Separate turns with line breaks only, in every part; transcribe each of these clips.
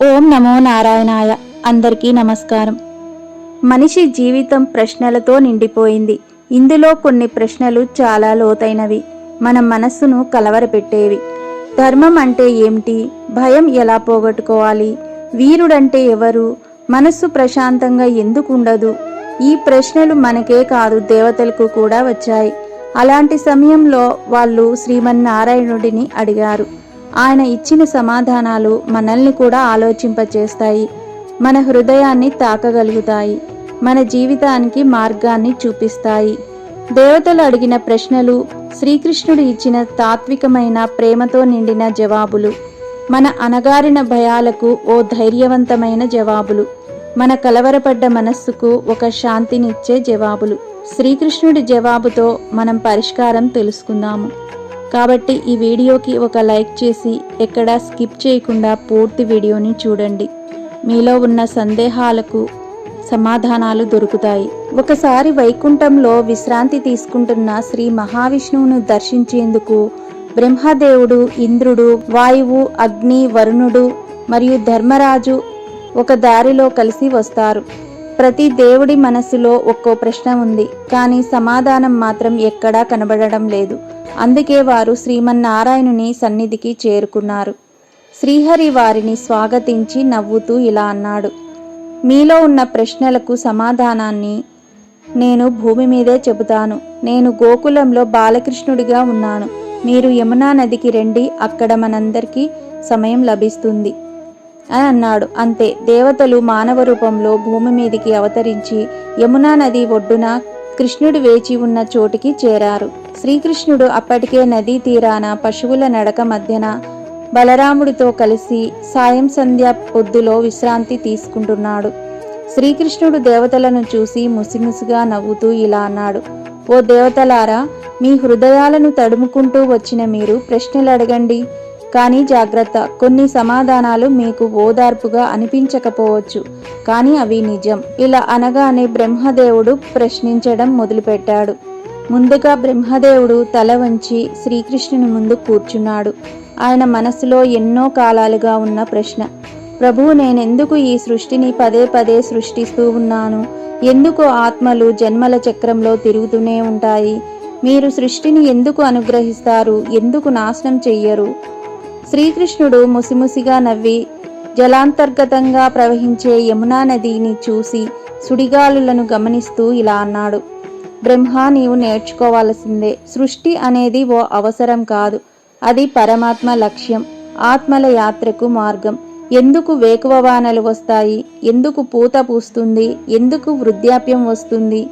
ఓం నమో నారాయణాయ. అందరికీ నమస్కారం. మనిషి జీవితం ప్రశ్నలతో నిండిపోయింది. ఇందులో కొన్ని ప్రశ్నలు చాలా లోతైనవి. మన మనస్సును కలవరపెట్టేవి. ధర్మం అంటే ఏమిటి? భయం ఎలా పోగొట్టుకోవాలి? వీరుడంటే ఎవరు? మనస్సు ప్రశాంతంగా ఎందుకు ఉండదు? ఈ ప్రశ్నలు మనకే కాదు దేవతలకు కూడా వచ్చాయి. అలాంటి సమయంలో వాళ్ళు శ్రీమన్నారాయణుడిని అడిగారు. ఆయన ఇచ్చిన సమాధానాలు మనల్ని కూడా ఆలోచింపచేస్తాయి. మన హృదయాన్ని తాకగలుగుతాయి. మన జీవితానికి మార్గాన్ని చూపిస్తాయి. దేవతలు అడిగిన ప్రశ్నలు శ్రీకృష్ణుడు ఇచ్చిన తాత్వికమైన ప్రేమతో నిండిన జవాబులు మన అనగారిన భయాలకు ఓ ధైర్యవంతమైన జవాబులు మన కలవరపడ్డ మనస్సుకు ఒక శాంతినిచ్చే జవాబులు. శ్రీకృష్ణుడి జవాబుతో మనం పరిష్కారం తెలుసుకుందాము. కాబట్టి ఈ వీడియోకి ఒక లైక్ చేసి ఎక్కడా స్కిప్ చేయకుండా పూర్తి వీడియోని చూడండి. మీలో ఉన్న సందేహాలకు సమాధానాలు దొరుకుతాయి. ఒకసారి వైకుంఠంలో విశ్రాంతి తీసుకుంటున్న శ్రీ మహావిష్ణువును దర్శించేందుకు బ్రహ్మదేవుడు ఇంద్రుడు వాయువు అగ్ని వరుణుడు మరియు ధర్మరాజు ఒక దారిలో కలిసి వస్తారు. ప్రతి దేవుడి మనసులో ఒక్కో ప్రశ్న ఉంది కానీ సమాధానం మాత్రం ఎక్కడా కనబడడం లేదు. అందుకే వారు శ్రీమన్నారాయణుని సన్నిధికి చేరుకున్నారు. శ్రీహరి వారిని స్వాగతించి నవ్వుతూ ఇలా అన్నాడు మీలో ఉన్న ప్రశ్నలకు సమాధానాన్ని నేను భూమి మీదే చెబుతాను. నేను గోకులంలో బాలకృష్ణుడిగా ఉన్నాను. మీరు యమునా నదికి రండి అక్కడ మనందరికీ సమయం లభిస్తుంది. అని అన్నాడు. అంతే. దేవతలు మానవ రూపంలో భూమి మీదికి అవతరించి యమునా నది ఒడ్డున కృష్ణుడు వేచి ఉన్న చోటికి చేరారు. శ్రీకృష్ణుడు అప్పటికే నదీ తీరాన పశువుల నడక మధ్యన బలరాముడితో కలిసి సాయం సంధ్య పొద్దులో విశ్రాంతి తీసుకుంటున్నాడు. శ్రీకృష్ణుడు దేవతలను చూసి ముసిముసిగా నవ్వుతూ ఇలా అన్నాడు. ఓ దేవతలారా మీ హృదయాలను తడుముకుంటూ వచ్చిన మీరు ప్రశ్నలు అడగండి. కానీ జాగ్రత్త. కొన్ని సమాధానాలు మీకు ఓదార్పుగా అనిపించకపోవచ్చు కానీ అవి నిజం. ఇలా అనగానే బ్రహ్మదేవుడు ప్రశ్నించడం మొదలుపెట్టాడు. ముందుగా బ్రహ్మదేవుడు తల వంచి శ్రీకృష్ణుని ముందు కూర్చున్నాడు. ఆయన మనసులో ఎన్నో కాలాలుగా ఉన్న ప్రశ్న. ప్రభు నేనెందుకు ఈ సృష్టిని పదే పదే సృష్టిస్తూ ఉన్నాను? ఎందుకు ఆత్మలు జన్మల చక్రంలో తిరుగుతూనే ఉంటాయి? మీరు సృష్టిని ఎందుకు అనుగ్రహిస్తారు? ఎందుకు నాశనం చెయ్యరు? శ్రీకృష్ణుడు ముసిముసిగా నవ్వి జలాంతర్గతంగా ప్రవహించే యమునా నదిని చూసి సుడిగాలులను గమనిస్తూ ఇలా అన్నాడు. బ్రహ్మ నీవు నేర్చుకోవాల్సిందే. సృష్టి అనేది ఓ అవసరం కాదు. అది పరమాత్మ లక్ష్యం. ఆత్మల యాత్రకు మార్గం. ఎందుకు వేకువ వానలు వస్తాయి? ఎందుకు పూత పూస్తుంది? ఎందుకు వృద్ధాప్యం వస్తుంది?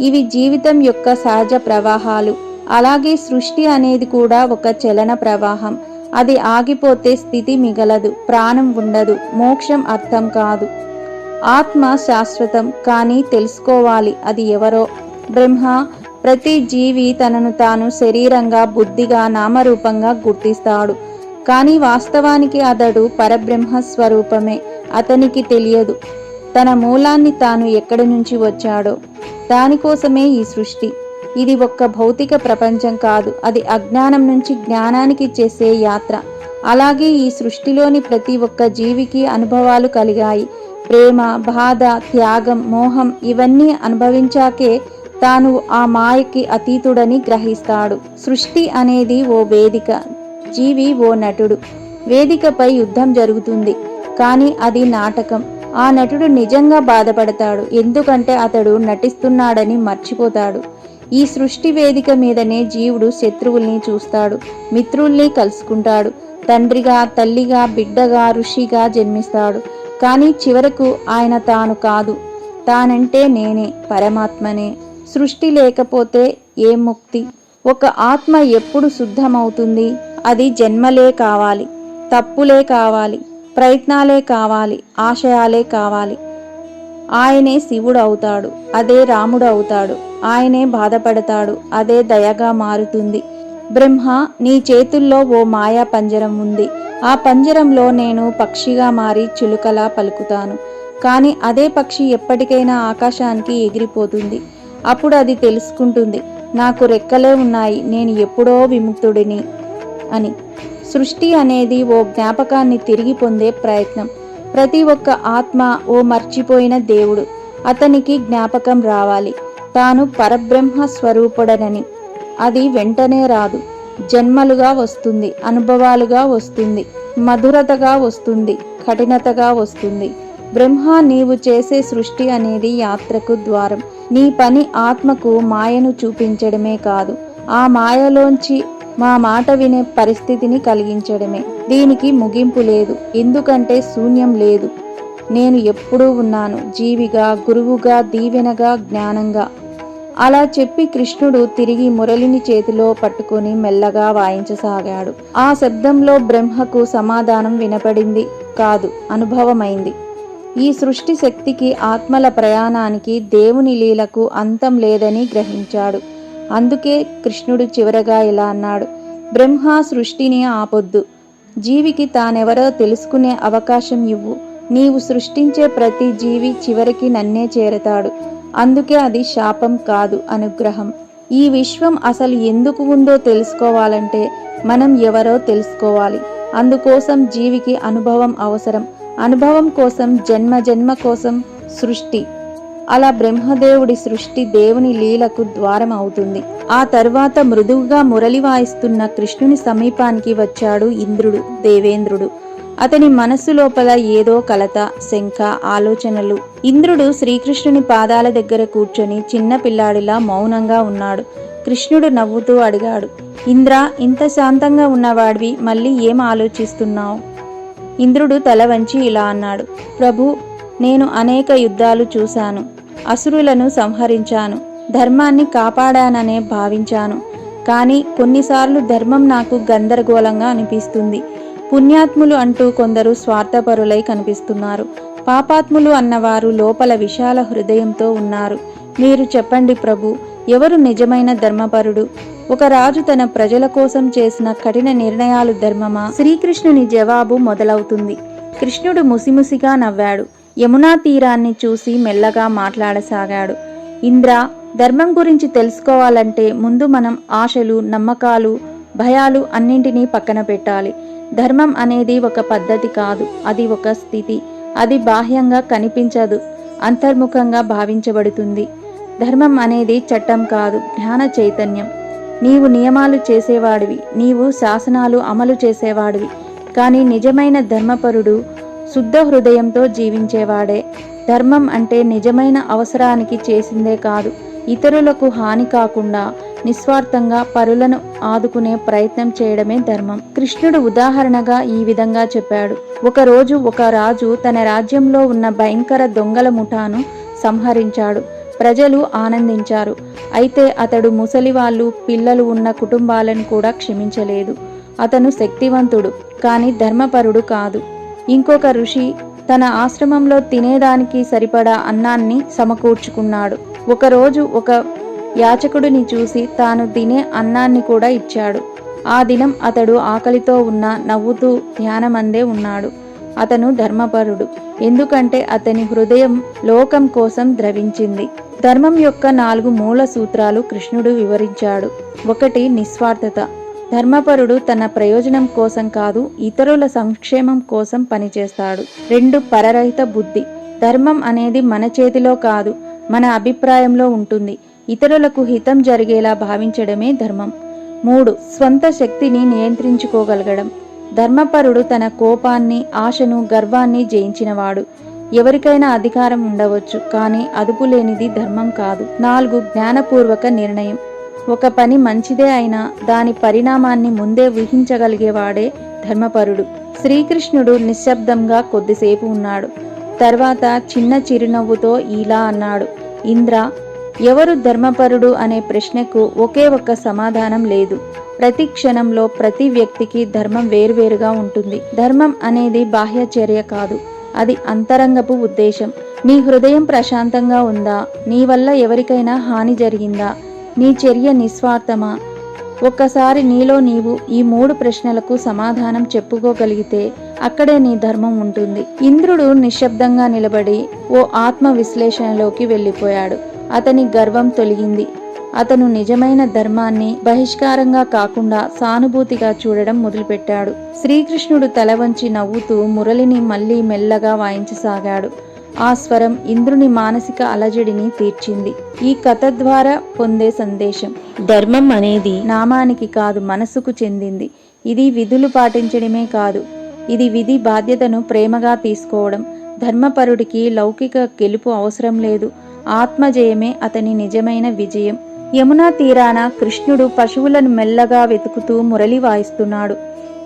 ఇవి జీవితం యొక్క సహజ ప్రవాహాలు. అలాగే సృష్టి అనేది కూడా ఒక చలన ప్రవాహం. అది ఆగిపోతే స్థితి మిగలదు ప్రాణం ఉండదు మోక్షం అర్థం కాదు. ఆత్మ శాశ్వతం కానీ తెలుసుకోవాలి అది ఎవరో. బ్రహ్మ ప్రతి జీవి తనను తాను శరీరంగా బుద్ధిగా నామరూపంగా గుర్తిస్తాడు. కానీ వాస్తవానికి అతడు పరబ్రహ్మ స్వరూపమే అతనికి తెలియదు. తన మూలాన్ని తాను ఎక్కడి నుంచి వచ్చాడో దానికోసమే ఈ సృష్టి. ఇది ఒక్క భౌతిక ప్రపంచం కాదు అది అజ్ఞానం నుంచి జ్ఞానానికి చేసే యాత్ర. అలాగే ఈ సృష్టిలోని ప్రతి ఒక్క జీవికి అనుభవాలు కలిగాయి. ప్రేమ బాధ త్యాగం మోహం ఇవన్నీ అనుభవించాకే తాను ఆ మాయకి అతీతుడని గ్రహిస్తాడు. సృష్టి అనేది ఓ వేదిక జీవి ఓ నటుడు. వేదికపై యుద్ధం జరుగుతుంది కానీ అది నాటకం. ఆ నటుడు నిజంగా బాధపడతాడు ఎందుకంటే అతడు నటిస్తున్నాడని మర్చిపోతాడు. ఈ సృష్టి వేదిక మీదనే జీవుడు శత్రువుల్ని చూస్తాడు మిత్రుల్ని కలుసుకుంటాడు తండ్రిగా తల్లిగా బిడ్డగా ఋషిగా జన్మిస్తాడు. కానీ చివరకు ఆయన తాను కాదు. తానంటే నేనే పరమాత్మనే. సృష్టి లేకపోతే ఏ ముక్తి? ఒక ఆత్మ ఎప్పుడు శుద్ధమవుతుంది? అది జన్మలే కావాలి తప్పులే కావాలి ప్రయత్నాలే కావాలి ఆశయాలే కావాలి. ఆయనే శివుడు అవుతాడు అదే రాముడు అవుతాడు ఆయనే బాధపడతాడు అదే దయగా మారుతుంది. బ్రహ్మ నీ చేతుల్లో ఓ మాయా పంజరం ఉంది. ఆ పంజరంలో నేను పక్షిగా మారి చిలుకలా పలుకుతాను. కానీ అదే పక్షి ఎప్పటికైనా ఆకాశానికి ఎగిరిపోతుంది. అప్పుడు అది తెలుసుకుంటుంది నాకు రెక్కలే ఉన్నాయి నేను ఎప్పుడో విముక్తుడిని అని. సృష్టి అనేది ఓ జ్ఞాపకాన్ని తిరిగి పొందే ప్రయత్నం. ప్రతి ఒక్క ఆత్మ ఓ మర్చిపోయిన దేవుడు. అతనికి జ్ఞాపకం రావాలి. తాను పరబ్రహ్మ స్వరూపుడనని. అది వెంటనే రాదు. జన్మలుగా వస్తుంది. అనుభవాలుగా వస్తుంది. మధురతగా వస్తుంది. కఠినతగా వస్తుంది. బ్రహ్మ నీవు చేసే సృష్టి అనేది యాత్రకు ద్వారం. నీ పని ఆత్మకు మాయను చూపించడమే కాదు. ఆ మాయలోంచి మా మాట వినే పరిస్థితిని కలిగించడమే. దీనికి ముగింపు లేదు. ఎందుకంటే శూన్యం లేదు. నేను ఎప్పుడూ ఉన్నాను జీవిగా గురువుగా దీవెనగా జ్ఞానంగా. అలా చెప్పి కృష్ణుడు తిరిగి మురళిని చేతిలో పట్టుకుని మెల్లగా వాయించసాగాడు. ఆ శబ్దంలో బ్రహ్మకు సమాధానం వినపడింది కాదు అనుభవమైంది. ఈ సృష్టి శక్తికి ఆత్మల ప్రయాణానికి దేవుని లీలకు అంతం లేదని గ్రహించాడు. అందుకే కృష్ణుడు చివరగా ఇలా అన్నాడు బ్రహ్మ సృష్టిని ఆపొద్దు. జీవికి తానెవరో తెలుసుకునే అవకాశం ఇవ్వు. నీవు సృష్టించే ప్రతి జీవి చివరికి నన్నే చేరతాడు. అందుకే అది శాపం కాదు అనుగ్రహం. ఈ విశ్వం అసలు ఎందుకు ఉందో తెలుసుకోవాలంటే మనం ఎవరో తెలుసుకోవాలి. అందుకోసం జీవికి అనుభవం అవసరం. అనుభవం కోసం జన్మ జన్మ కోసం సృష్టి. అలా బ్రహ్మదేవుడి సృష్టి దేవుని లీలకు ద్వారం అవుతుంది ఆ తర్వాత మృదువుగా మురళి వాయిస్తున్న కృష్ణుని సమీపానికి వచ్చాడు ఇంద్రుడు దేవేంద్రుడు. అతని మనస్సు లోపల ఏదో కలత శంక ఆలోచనలు. ఇంద్రుడు శ్రీకృష్ణుని పాదాల దగ్గర కూర్చొని చిన్న పిల్లాడిలా మౌనంగా ఉన్నాడు. కృష్ణుడు నవ్వుతూ అడిగాడు ఇంద్ర ఇంత శాంతంగా ఉన్నవాడివి మళ్ళీ ఏం ఆలోచిస్తున్నావు? ఇంద్రుడు తల వంచి ఇలా అన్నాడు ప్రభు నేను అనేక యుద్ధాలు చూశాను. అసురులను సంహరించాను. ధర్మాన్ని కాపాడాననే భావించాను. కానీ కొన్నిసార్లు ధర్మం నాకు గందరగోళంగా అనిపిస్తుంది. పుణ్యాత్ములు అంటూ కొందరు స్వార్థపరులై కనిపిస్తున్నారు. పాపాత్ములు అన్నవారు లోపల విశాల హృదయంతో ఉన్నారు. మీరు చెప్పండి ప్రభు ఎవరు నిజమైన ధర్మపరుడు? ఒక రాజు తన ప్రజల కోసం చేసిన కఠిన నిర్ణయాలు ధర్మమా? శ్రీకృష్ణుని జవాబు మొదలవుతుంది. కృష్ణుడు ముసిముసిగా నవ్వాడు. యమునా తీరాన్ని చూసి మెల్లగా మాట్లాడసాగాడు. ఇంద్ర ధర్మం గురించి తెలుసుకోవాలంటే ముందు మనం ఆశలు నమ్మకాలు భయాలు అన్నింటినీ పక్కన పెట్టాలి. ధర్మం అనేది ఒక పద్ధతి కాదు అది ఒక స్థితి. అది బాహ్యంగా కనిపించదు అంతర్ముఖంగా భావించబడుతుంది. ధర్మం అనేది చట్టం కాదు జ్ఞాన చైతన్యం. నీవు నియమాలు చేసేవాడివి నీవు శాసనాలు అమలు చేసేవాడివి. కానీ నిజమైన ధర్మపరుడు శుద్ధ హృదయంతో జీవించేవాడే. ధర్మం అంటే నిజమైన అవసరానికి చేసిందే కాదు ఇతరులకు హాని కాకుండా నిస్వార్థంగా పరులను ఆదుకునే ప్రయత్నం చేయడమే ధర్మం. కృష్ణుడు ఉదాహరణగా ఈ విధంగా చెప్పాడు. ఒకరోజు ఒక రాజు తన రాజ్యంలో ఉన్న భయంకర దొంగల ముఠాను సంహరించాడు. ప్రజలు ఆనందించారు. అయితే అతడు ముసలివాళ్ళు పిల్లలు ఉన్న కుటుంబాలను కూడా క్షమించలేదు. అతను శక్తివంతుడు కానీ ధర్మపరుడు కాదు. ఇంకొక ఋషి తన ఆశ్రమంలో తినేదానికి సరిపడా అన్నాన్ని సమకూర్చుకున్నాడు. ఒకరోజు ఒక యాచకుడిని చూసి తాను తినే అన్నాన్ని కూడా ఇచ్చాడు. ఆ దినం అతడు ఆకలితో ఉన్న నవ్వుతూ ధ్యానమందే ఉన్నాడు. అతను ధర్మపరుడు. ఎందుకంటే అతని హృదయం లోకం కోసం ద్రవించింది. ధర్మం యొక్క నాలుగు మూల సూత్రాలు కృష్ణుడు వివరించాడు. ఒకటి నిస్వార్థత. ధర్మపరుడు తన ప్రయోజనం కోసం కాదు ఇతరుల సంక్షేమం కోసం పనిచేస్తాడు. రెండు పరరహిత బుద్ధి. ధర్మం అనేది మన చేతిలో కాదు మన అభిప్రాయంలో ఉంటుంది. ఇతరులకు హితం జరిగేలా భావించడమే ధర్మం. మూడు స్వంత శక్తిని నియంత్రించుకోగలగడం. ధర్మపరుడు తన కోపాన్ని ఆశను గర్వాన్ని జయించినవాడు. ఎవరికైనా అధికారం ఉండవచ్చు కానీ అదుపు లేనిది ధర్మం కాదు. నాలుగు జ్ఞానపూర్వక నిర్ణయం. ఒక పని మంచిదే అయినా దాని పరిణామాన్ని ముందే ఊహించగలిగేవాడే ధర్మపరుడు. శ్రీకృష్ణుడు నిశ్శబ్దంగా కొద్దిసేపు ఉన్నాడు. తర్వాత చిన్న చిరునవ్వుతో ఇలా అన్నాడు. ఇంద్ర ఎవరు ధర్మపరుడు అనే ప్రశ్నకు ఒకే ఒక్క సమాధానం లేదు. ప్రతి క్షణంలో ప్రతి వ్యక్తికి ధర్మం వేరువేరుగా ఉంటుంది. ధర్మం అనేది బాహ్య చర్య కాదు. అది అంతరంగపు ఉద్దేశం. నీ హృదయం ప్రశాంతంగా ఉందా? నీ వల్ల ఎవరికైనా హాని జరిగిందా? నీ చర్య నిస్వార్థమా? ఒక్కసారి నీలో నీవు ఈ మూడు ప్రశ్నలకు సమాధానం చెప్పుకోగలిగితే అక్కడే నీ ధర్మం ఉంటుంది. ఇంద్రుడు నిశ్శబ్దంగా నిలబడి ఓ ఆత్మ విశ్లేషణలోకి వెళ్ళిపోయాడు. అతని గర్వం తొలగింది. అతను నిజమైన ధర్మాన్ని బహిష్కారంగా కాకుండా సానుభూతిగా చూడడం మొదలుపెట్టాడు. శ్రీకృష్ణుడు తల వంచి నవ్వుతూ మురళిని మళ్ళీ మెల్లగా వాయించసాగాడు. ఆ స్వరం ఇంద్రుని మానసిక అలజడిని తీర్చింది. ఈ కథ ద్వారా పొందే సందేశం
ధర్మం అనేది
నామానికి కాదు మనసుకు చెందింది. ఇది విధులు పాటించడమే కాదు ఇది విధి బాధ్యతను ప్రేమగా తీసుకోవడం. ధర్మపరుడికి లౌకిక గెలుపు అవసరం లేదు. ఆత్మజయమే అతని నిజమైన విజయం. యమునా తీరాన కృష్ణుడు పశువులను మెల్లగా వెతుకుతూ మురళి వాయిస్తున్నాడు.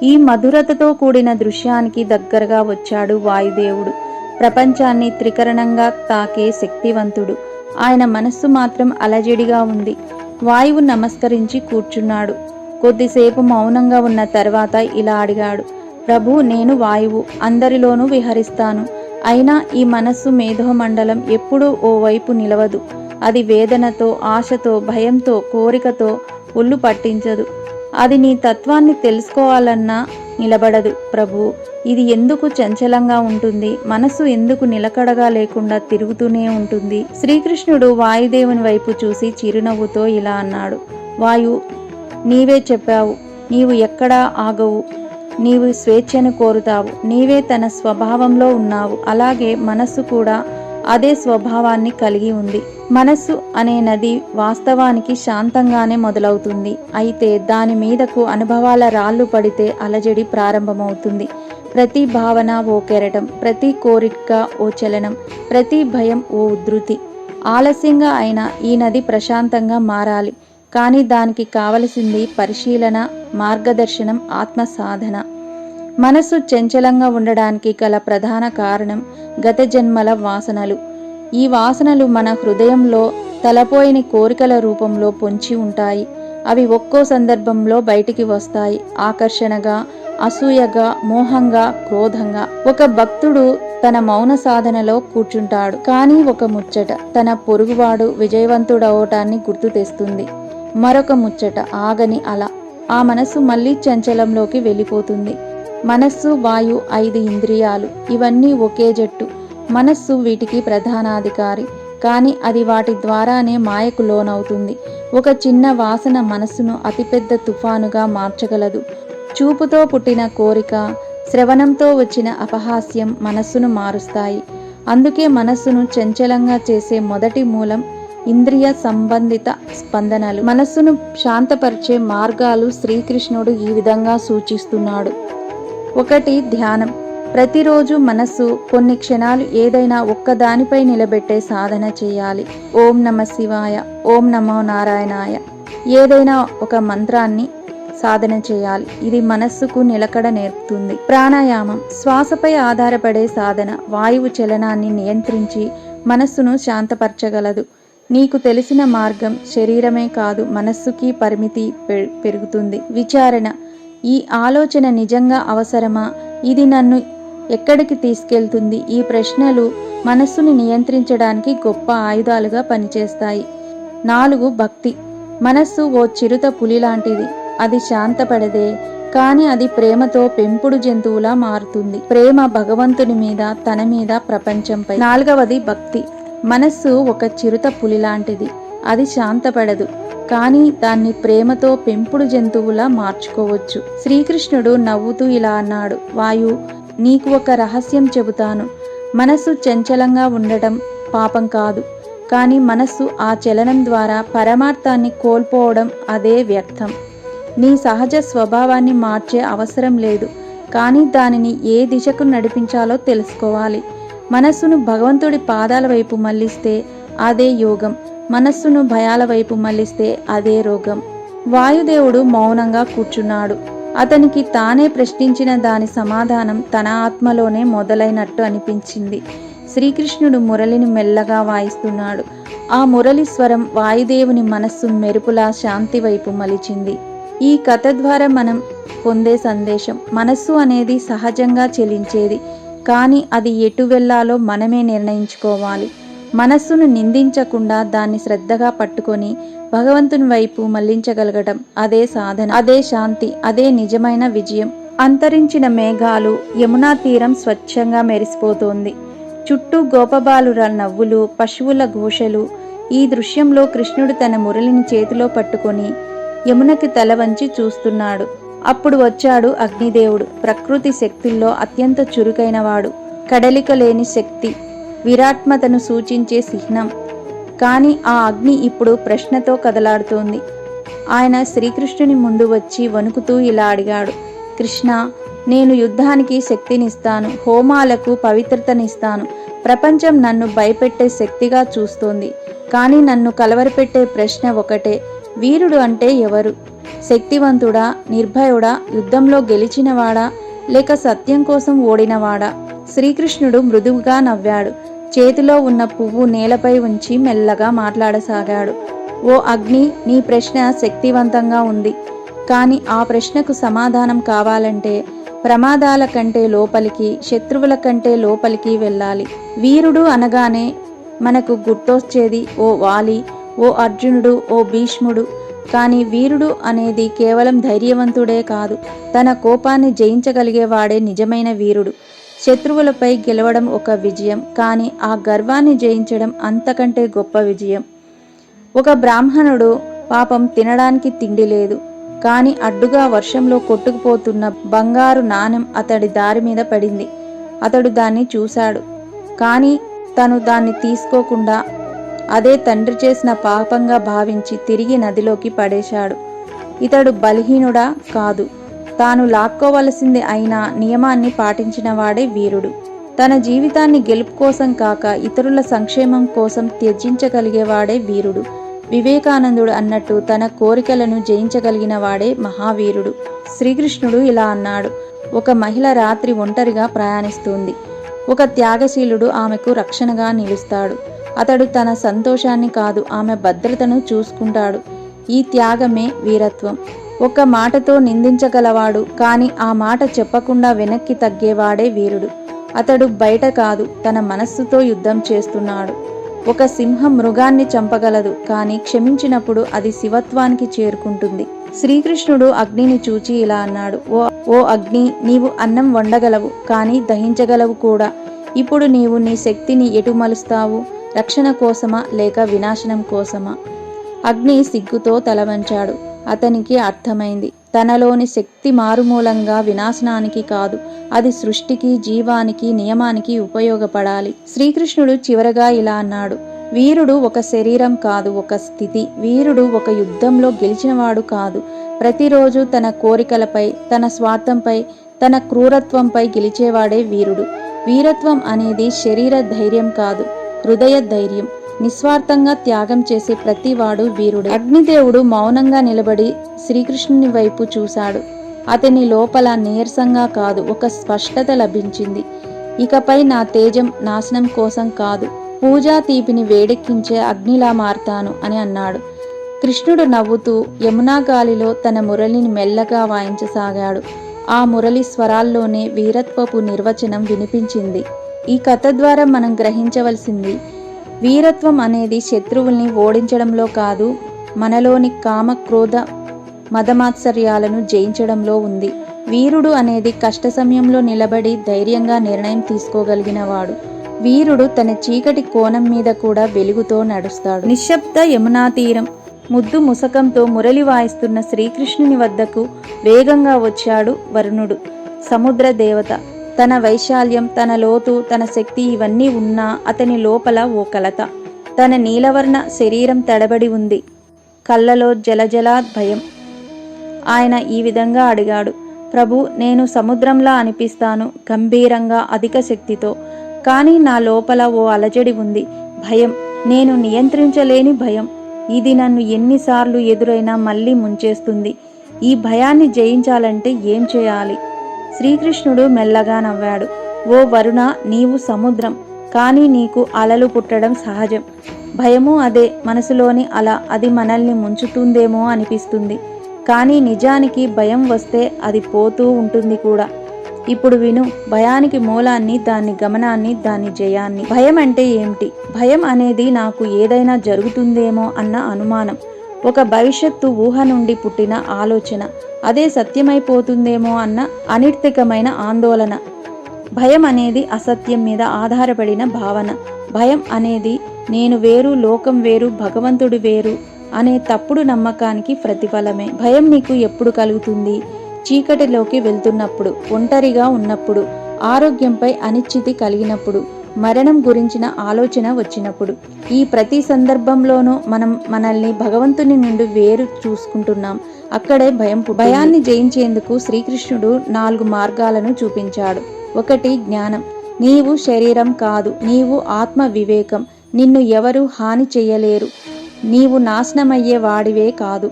ఈ మధురతతో కూడిన దృశ్యానికి దగ్గరగా వచ్చాడు వాయుదేవుడు. ప్రపంచాన్ని త్రికరణంగా తాకే శక్తివంతుడు. ఆయన మనస్సు మాత్రం అలజడిగా ఉంది. వాయువు నమస్కరించి కూర్చున్నాడు. కొద్దిసేపు మౌనంగా ఉన్న తర్వాత ఇలా అడిగాడు. ప్రభు నేను వాయువు. అందరిలోనూ విహరిస్తాను. అయినా ఈ మనస్సు మేధోమండలం ఎప్పుడూ ఓ వైపు నిలవదు. అది వేదనతో ఆశతో భయంతో కోరికతో ఒళ్ళు పట్టించదు. అది నీ తత్వాన్ని తెలుసుకోవాలన్నా నిలబడదు ప్రభు. ఇది ఎందుకు చంచలంగా ఉంటుంది? మనసు ఎందుకు నిలకడగా లేకుండా తిరుగుతూనే ఉంటుంది? శ్రీకృష్ణుడు వాయుదేవుని వైపు చూసి చిరునవ్వుతో ఇలా అన్నాడు. వాయు నీవే చెప్పావు. నీవు ఎక్కడా ఆగవు. నీవు స్వేచ్ఛను కోరుతావు. నీవే తన స్వభావంలో ఉన్నావు. అలాగే మనస్సు కూడా అదే స్వభావాన్ని కలిగి ఉంది. మనస్సు అనే నది వాస్తవానికి శాంతంగానే మొదలవుతుంది. అయితే దాని మీదకు అనుభవాల రాళ్ళు పడితే అలజడి ప్రారంభమవుతుంది. ప్రతి భావన ఓ కెరటం ప్రతి కోరిక ఓ చలనం ప్రతి భయం ఓ ఉధృతి. ఆలస్యంగా అయినా ఈ నది ప్రశాంతంగా మారాలి. కానీ దానికి కావలసింది పరిశీలన మార్గదర్శనం ఆత్మ సాధన మనసు చంచలంగా ఉండడానికి గల ప్రధాన కారణం గత జన్మల వాసనలు. ఈ వాసనలు మన హృదయంలో తలపోయిన కోరికల రూపంలో పొంచి ఉంటాయి. అవి ఒక్కో సందర్భంలో బయటికి వస్తాయి. ఆకర్షణగా అసూయగా మోహంగా క్రోధంగా. ఒక భక్తుడు తన మౌన సాధనలో కూర్చుంటాడు. కానీ ఒక ముచ్చట. తన పొరుగువాడు విజయవంతుడవటాన్ని గుర్తు తెస్తుంది. మరొక ముచ్చట. ఆగని అల. ఆ మనస్సు మళ్ళీ చంచలంలోకి వెళ్ళిపోతుంది. మనస్సు వాయు ఐదు ఇంద్రియాలు. ఇవన్నీ ఒకే జట్టు. మనస్సు వీటికి ప్రధానాధికారి. కానీ అది వాటి ద్వారానే మాయకు లోనవుతుంది. ఒక చిన్న వాసన మనస్సును అతిపెద్ద తుఫానుగా మార్చగలదు. చూపుతో పుట్టిన కోరిక శ్రవణంతో వచ్చిన అపహాస్యం మనస్సును మారుస్తాయి. అందుకే మనస్సును చంచలంగా చేసే మొదటి మూలం ఇంద్రియ సంబంధిత స్పందనలు. మనస్సును శాంతపరిచే మార్గాలు శ్రీకృష్ణుడు ఈ విధంగా సూచిస్తున్నాడు. ఒకటి ధ్యానం. ప్రతిరోజు మనస్సు కొన్ని క్షణాలు ఏదైనా ఒక్కదానిపై నిలబెట్టే సాధన చేయాలి. ఓం నమ శివాయ ఓం నమో నారాయణాయ. ఏదైనా ఒక మంత్రాన్ని సాధన చేయాలి. ఇది మనస్సుకు నిలకడ నేర్పుతుంది. ప్రాణాయామం శ్వాసపై ఆధారపడే సాధన వాయువు చలనాన్ని నియంత్రించి మనస్సును శాంతపరచగలదు. నీకు తెలిసిన మార్గం శరీరమే కాదు మనస్సుకి పరిమితి పె- పెరుగుతుంది. విచారణ ఈ ఆలోచన నిజంగా అవసరమా? ఇది నన్ను ఎక్కడికి తీసుకెళ్తుంది? ఈ ప్రశ్నలు మనస్సుని నియంత్రించడానికి గొప్ప ఆయుధాలుగా పనిచేస్తాయి. నాలుగు భక్తి. మనస్సు ఓ చిరుత పులి లాంటిది. అది శాంతపడదే కానీ అది ప్రేమతో పెంపుడు జంతువులా మారుతుంది. ప్రేమ భగవంతుని మీద తన మీద ప్రపంచంపై. నాలుగవది భక్తి. మనస్సు ఒక చిరుత పులి లాంటిది. అది శాంతపడదు కానీ దాన్ని ప్రేమతో పెంపుడు జంతువులా మార్చుకోవచ్చు. శ్రీకృష్ణుడు నవ్వుతూ ఇలా అన్నాడు. వాయు నీకు ఒక రహస్యం చెబుతాను. మనస్సు చంచలంగా ఉండటం పాపం కాదు. కానీ మనస్సు ఆ చలనం ద్వారా పరమార్థాన్ని కోల్పోవడం అదే వ్యర్థం. నీ సహజ స్వభావాన్ని మార్చే అవసరం లేదు. కానీ దానిని ఏ దిశకు నడిపించాలో తెలుసుకోవాలి. మనస్సును భగవంతుడి పాదాల వైపు మళ్ళిస్తే అదే యోగం. మనస్సును భయాల వైపు మళ్ళిస్తే అదే రోగం. వాయుదేవుడు మౌనంగా కూర్చున్నాడు. అతనికి తానే ప్రశ్నించిన దాని సమాధానం తన ఆత్మలోనే మొదలైనట్టు అనిపించింది. శ్రీకృష్ణుడు మురళిని మెల్లగా వాయిస్తున్నాడు. ఆ మురళి స్వరం వాయుదేవుని మనస్సు మెరుపులా శాంతి వైపు మలిచింది. ఈ కథ ద్వారా మనం పొందే సందేశం మనస్సు అనేది సహజంగా చెలించేది కానీ అది ఎటు వెళ్ళాలో మనమే నిర్ణయించుకోవాలి. మనస్సును నిందించకుండా దాన్ని శ్రద్ధగా పట్టుకొని భగవంతుని వైపు మళ్ళించగలగడం అదే సాధన అదే శాంతి అదే నిజమైన విజయం. అంతరించిన మేఘాలు యమునా తీరం స్వచ్ఛంగా మెరిసిపోతోంది. చుట్టూ గోపబాలుర నవ్వులు పశువుల ఘోషలు ఈ దృశ్యంలో కృష్ణుడు తన మురళిని చేతిలో పట్టుకొని యమునకి తల వంచి చూస్తున్నాడు. అప్పుడు వచ్చాడు అగ్నిదేవుడు. ప్రకృతి శక్తుల్లో అత్యంత చురుకైనవాడు. కడలిక లేని శక్తి విరాట్మతను సూచించే చిహ్నం. కానీ ఆ అగ్ని ఇప్పుడు ప్రశ్నతో కదలాడుతోంది. ఆయన శ్రీకృష్ణుని ముందు వచ్చి వణుకుతూ ఇలా అడిగాడు. కృష్ణ నేను యుద్ధానికి శక్తినిస్తాను హోమాలకు పవిత్రతనిస్తాను. ప్రపంచం నన్ను భయపెట్టే శక్తిగా చూస్తోంది. కానీ నన్ను కలవరపెట్టే ప్రశ్న ఒకటే వీరుడు అంటే ఎవరు? శక్తివంతుడా నిర్భయుడా యుద్ధంలో గెలిచినవాడా లేక సత్యం కోసం ఓడినవాడా? శ్రీకృష్ణుడు మృదువుగా నవ్వాడు. చేతిలో ఉన్న పువ్వు నేలపై ఉంచి మెల్లగా మాట్లాడసాగాడు. ఓ అగ్ని నీ ప్రశ్న శక్తివంతంగా ఉంది. కానీ ఆ ప్రశ్నకు సమాధానం కావాలంటే ప్రమాదాల కంటే లోపలికి శత్రువుల కంటే లోపలికి వెళ్ళాలి. వీరుడు అనగానే మనకు గుర్తొచ్చేది ఓ వాలి ఓ అర్జునుడు ఓ భీష్ముడు. కానీ వీరుడు అనేది కేవలం ధైర్యవంతుడే కాదు. తన కోపాన్ని జయించగలిగేవాడే నిజమైన వీరుడు. శత్రువులపై గెలవడం ఒక విజయం కానీ ఆ గర్వాన్ని జయించడం అంతకంటే గొప్ప విజయం. ఒక బ్రాహ్మణుడు పాపం తినడానికి తిండి లేదు కానీ అడ్డుగా వర్షంలో కొట్టుకుపోతున్న బంగారు నాణెం అతడి దారి మీద పడింది. అతడు దాన్ని చూశాడు కానీ తను దాన్ని తీసుకోకుండా అదే తండ్రి చేసిన పాపంగా భావించి తిరిగి నదిలోకి పడేశాడు. ఇతడు బలహీనుడా కాదు. తాను లాక్కోవలసింది అయినా నియమాన్ని పాటించినవాడే వీరుడు. తన జీవితాన్ని గెలుపు కోసం కాక ఇతరుల సంక్షేమం కోసం త్యజించగలిగేవాడే వీరుడు. వివేకానందుడు అన్నట్టు తన కోరికలను జయించగలిగిన వాడే మహావీరుడు. శ్రీకృష్ణుడు ఇలా అన్నాడు. ఒక మహిళ రాత్రి ఒంటరిగా ప్రయాణిస్తుంది. ఒక త్యాగశీలుడు ఆమెకు రక్షణగా నిలుస్తాడు. అతడు తన సంతోషాన్ని కాదు ఆమె భద్రతను చూసుకుంటాడు. ఈ త్యాగమే వీరత్వం. ఒక మాటతో నిందించగలవాడు కానీ ఆ మాట చెప్పకుండా వెనక్కి తగ్గేవాడే వీరుడు. అతడు బయట కాదు తన మనస్సుతో యుద్ధం చేస్తున్నాడు. ఒక సింహం మృగాన్ని చంపగలదు కానీ క్షమించినప్పుడు అది శివత్వానికి చేరుకుంటుంది. శ్రీకృష్ణుడు అగ్నిని చూచి ఇలా అన్నాడు ఓ ఓ అగ్ని నీవు అన్నం వండగలవు కానీ దహించగలవు కూడా. ఇప్పుడు నీవు నీ శక్తిని ఎటు మలుస్తావు? రక్షణ కోసమా లేక వినాశనం కోసమా? అగ్ని సిగ్గుతో తలవంచాడు. అతనికి అర్థమైంది. తనలోని శక్తి మారుమూలంగా వినాశనానికి కాదు అది సృష్టికి జీవానికి నియమానికి ఉపయోగపడాలి. శ్రీకృష్ణుడు చివరగా ఇలా అన్నాడు. వీరుడు ఒక శరీరం కాదు ఒక స్థితి. వీరుడు ఒక యుద్ధంలో గెలిచినవాడు కాదు. ప్రతిరోజు తన కోరికలపై తన స్వార్థంపై తన క్రూరత్వంపై గెలిచేవాడే వీరుడు. వీరత్వం అనేది శరీర ధైర్యం కాదు హృదయ ధైర్యం. నిస్వార్థంగా త్యాగం చేసే ప్రతివాడు వీరుడు. అగ్నిదేవుడు మౌనంగా నిలబడి శ్రీకృష్ణుని వైపు చూశాడు. అతని లోపల నీరసంగా కాదు ఒక స్పష్టత లభించింది. ఇకపై నా తేజం నాశనం కోసం కాదు పూజా తీపిని వేడెక్కించే అగ్నిలా మారతాను అని అన్నాడు. కృష్ణుడు నవ్వుతూ యమునా గాలిలో తన మురళిని మెల్లగా వాయించసాగాడు. ఆ మురళి స్వరాల్లోనే వీరత్వపు నిర్వచనం వినిపించింది. ఈ కథ ద్వారా మనం గ్రహించవలసింది వీరత్వం అనేది శత్రువుల్ని ఓడించడంలో కాదు మనలోని కామ క్రోధ మదమాత్సర్యాలను జయించడంలో ఉంది. వీరుడు అనేది కష్ట సమయంలో నిలబడి ధైర్యంగా నిర్ణయం తీసుకోగలిగినవాడు. వీరుడు తన చీకటి కోణం మీద కూడా వెలుగుతో నడుస్తాడు. నిశ్శబ్ద యమునా తీరం ముద్దు ముసకంతో మురళి వాయిస్తున్న శ్రీకృష్ణుని వద్దకు వేగంగా వచ్చాడు వరుణుడు. సముద్ర దేవత తన వైశాల్యం తన లోతు తన శక్తి ఇవన్నీ ఉన్నా అతని లోపల ఓ కలత. తన నీలవర్ణ శరీరం తడబడి ఉంది. కళ్ళలో జలజలా భయం. ఆయన ఈ విధంగా అడిగాడు ప్రభు నేను సముద్రంలా అనిపిస్తాను గంభీరంగా అధిక శక్తితో. కానీ నా లోపల ఓ అలజడి ఉంది భయం. నేను నియంత్రించలేని భయం. ఇది నన్ను ఎన్నిసార్లు ఎదురైనా మళ్ళీ ముంచేస్తుంది. ఈ భయాన్ని జయించాలంటే ఏం చేయాలి? శ్రీకృష్ణుడు మెల్లగా నవ్వాడు. ఓ వరుణ నీవు సముద్రం. కానీ నీకు అలలు పుట్టడం సహజం. భయము అదే. మనసులోని అల అది మనల్ని ముంచుతుందేమో అనిపిస్తుంది. కానీ నిజానికి భయం వస్తే అది పోతూ ఉంటుంది కూడా. ఇప్పుడు విను భయానికి మూలాన్ని దాని గమనాన్ని దాని జయాన్ని. భయం అంటే ఏమిటి? భయం అనేది నాకు ఏదైనా జరుగుతుందేమో అన్న అనుమానం. ఒక భవిష్యత్తు ఊహ నుండి పుట్టిన ఆలోచన. అదే సత్యమైపోతుందేమో అన్న అనిర్తికమైన ఆందోళన. భయం అనేది అసత్యం మీద ఆధారపడిన భావన. భయం అనేది నేను వేరు లోకం వేరు భగవంతుడు వేరు అనే తప్పుడు నమ్మకానికి ప్రతిఫలమే. భయం నీకు ఎప్పుడు కలుగుతుంది? చీకటిలోకి వెళ్తున్నప్పుడు ఒంటరిగా ఉన్నప్పుడు ఆరోగ్యంపై అనిశ్చితి కలిగినప్పుడు మరణం గురించిన ఆలోచన వచ్చినప్పుడు. ఈ ప్రతి సందర్భంలోనూ మనం మనల్ని భగవంతుని నుండి వేరు చూసుకుంటున్నాం. అక్కడే భయం భయాన్ని జయించేందుకు శ్రీకృష్ణుడు నాలుగు మార్గాలను చూపించాడు. ఒకటి జ్ఞానం. నీవు శరీరం కాదు నీవు ఆత్మ వివేకం. నిన్ను ఎవరు హాని చేయలేరు. నీవు నాశనమయ్యే వాడివే కాదు.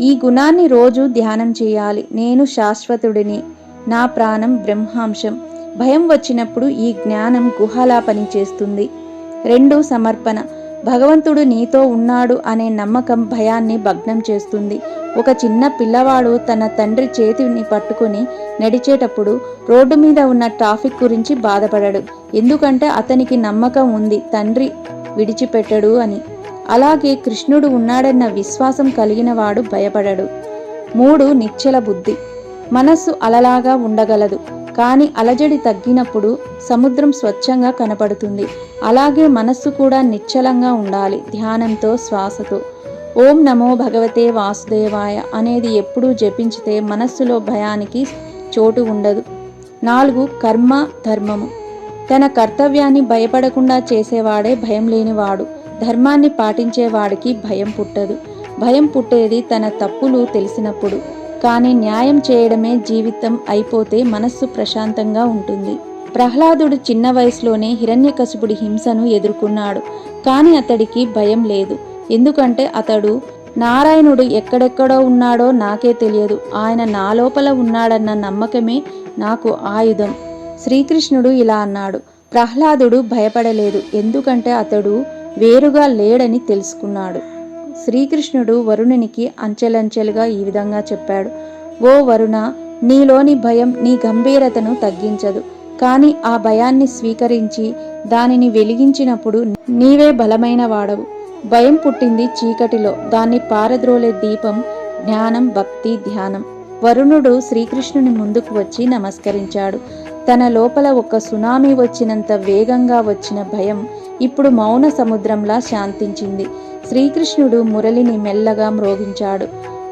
ఈ గుణాన్ని రోజు ధ్యానం చేయాలి. నేను శాశ్వతుడిని. నా ప్రాణం బ్రహ్మాంశం. భయం వచ్చినప్పుడు ఈ జ్ఞానం గుహలా పనిచేస్తుంది రెండు సమర్పణ. భగవంతుడు నీతో ఉన్నాడు అనే నమ్మకం భయాన్ని భగ్నం చేస్తుంది. ఒక చిన్న పిల్లవాడు తన తండ్రి చేతిని పట్టుకుని నడిచేటప్పుడు రోడ్డు మీద ఉన్న ట్రాఫిక్ గురించి బాధపడడు. ఎందుకంటే అతనికి నమ్మకం ఉంది తండ్రి విడిచిపెట్టడు అని. అలాగే కృష్ణుడు ఉన్నాడన్న విశ్వాసం కలిగిన వాడు భయపడడు. మూడు నిశ్చల బుద్ధి. మనస్సు అలలాగా ఉండగలదు. కానీ అలజడి తగ్గినప్పుడు సముద్రం స్వచ్ఛంగా కనపడుతుంది. అలాగే మనస్సు కూడా నిశ్చలంగా ఉండాలి. ధ్యానంతో శ్వాసతో. ఓం నమో భగవతే వాసుదేవాయ అనేది ఎప్పుడూ జపించితే మనస్సులో భయానికి చోటు ఉండదు. నాలుగు కర్మ ధర్మము. తన కర్తవ్యాన్ని భయపడకుండా చేసేవాడే భయం లేనివాడు. ధర్మాన్ని పాటించేవాడికి భయం పుట్టదు. భయం పుట్టేది తన తప్పులు తెలిసినప్పుడు. కానీ న్యాయం చేయడమే జీవితం అయిపోతే మనస్సు ప్రశాంతంగా ఉంటుంది. ప్రహ్లాదుడు చిన్న వయసులోనే హిరణ్యకశిపుడి హింసను ఎదుర్కొన్నాడు. కానీ అతడికి భయం లేదు. ఎందుకంటే అతడు నారాయణుడు ఎక్కడెక్కడో ఉన్నాడో నాకే తెలియదు. ఆయన నా లోపల ఉన్నాడన్న నమ్మకమే నాకు ఆయుధం. శ్రీకృష్ణుడు ఇలా అన్నాడు. ప్రహ్లాదుడు భయపడలేదు. ఎందుకంటే అతడు వేరుగా లేడని తెలుసుకున్నాడు. శ్రీకృష్ణుడు వరుణునికి అంచెలంచెలుగా ఈ విధంగా చెప్పాడు. ఓ వరుణ నీలోని భయం నీ గంభీరతను తగ్గించదు. కానీ ఆ భయాన్ని స్వీకరించి దానిని వెలిగించినప్పుడు నీవే బలమైన వాడవు. భయం పుట్టింది చీకటిలో. దాన్ని పారద్రోలే దీపం జ్ఞానం భక్తి ధ్యానం. వరుణుడు శ్రీకృష్ణుని ముందుకు వచ్చి నమస్కరించాడు. తన లోపల ఒక సునామీ వచ్చినంత వేగంగా వచ్చిన భయం ఇప్పుడు మౌన సముద్రంలా శాంతించింది. శ్రీకృష్ణుడు మురళిని మెల్లగా మ్రోగించాడు.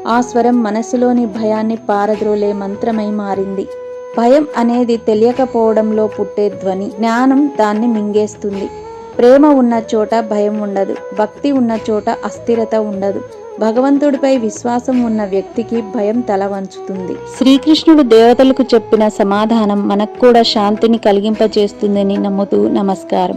ఆ స్వరం మనసులోని భయాన్ని పారద్రోలే మంత్రమై మారింది. భయం అనేది తెలియకపోవడంలో పుట్టే ధ్వని జ్ఞానం దాన్ని మింగేస్తుంది. ప్రేమ ఉన్న చోట భయం ఉండదు భక్తి ఉన్న చోట అస్థిరత ఉండదు. భగవంతుడిపై విశ్వాసం ఉన్న వ్యక్తికి భయం తల వంచుతుంది. శ్రీకృష్ణుడు దేవతలకు చెప్పిన సమాధానం మనకు కూడా శాంతిని కలిగింపచేస్తుందని నమ్ముతూ నమస్కారం.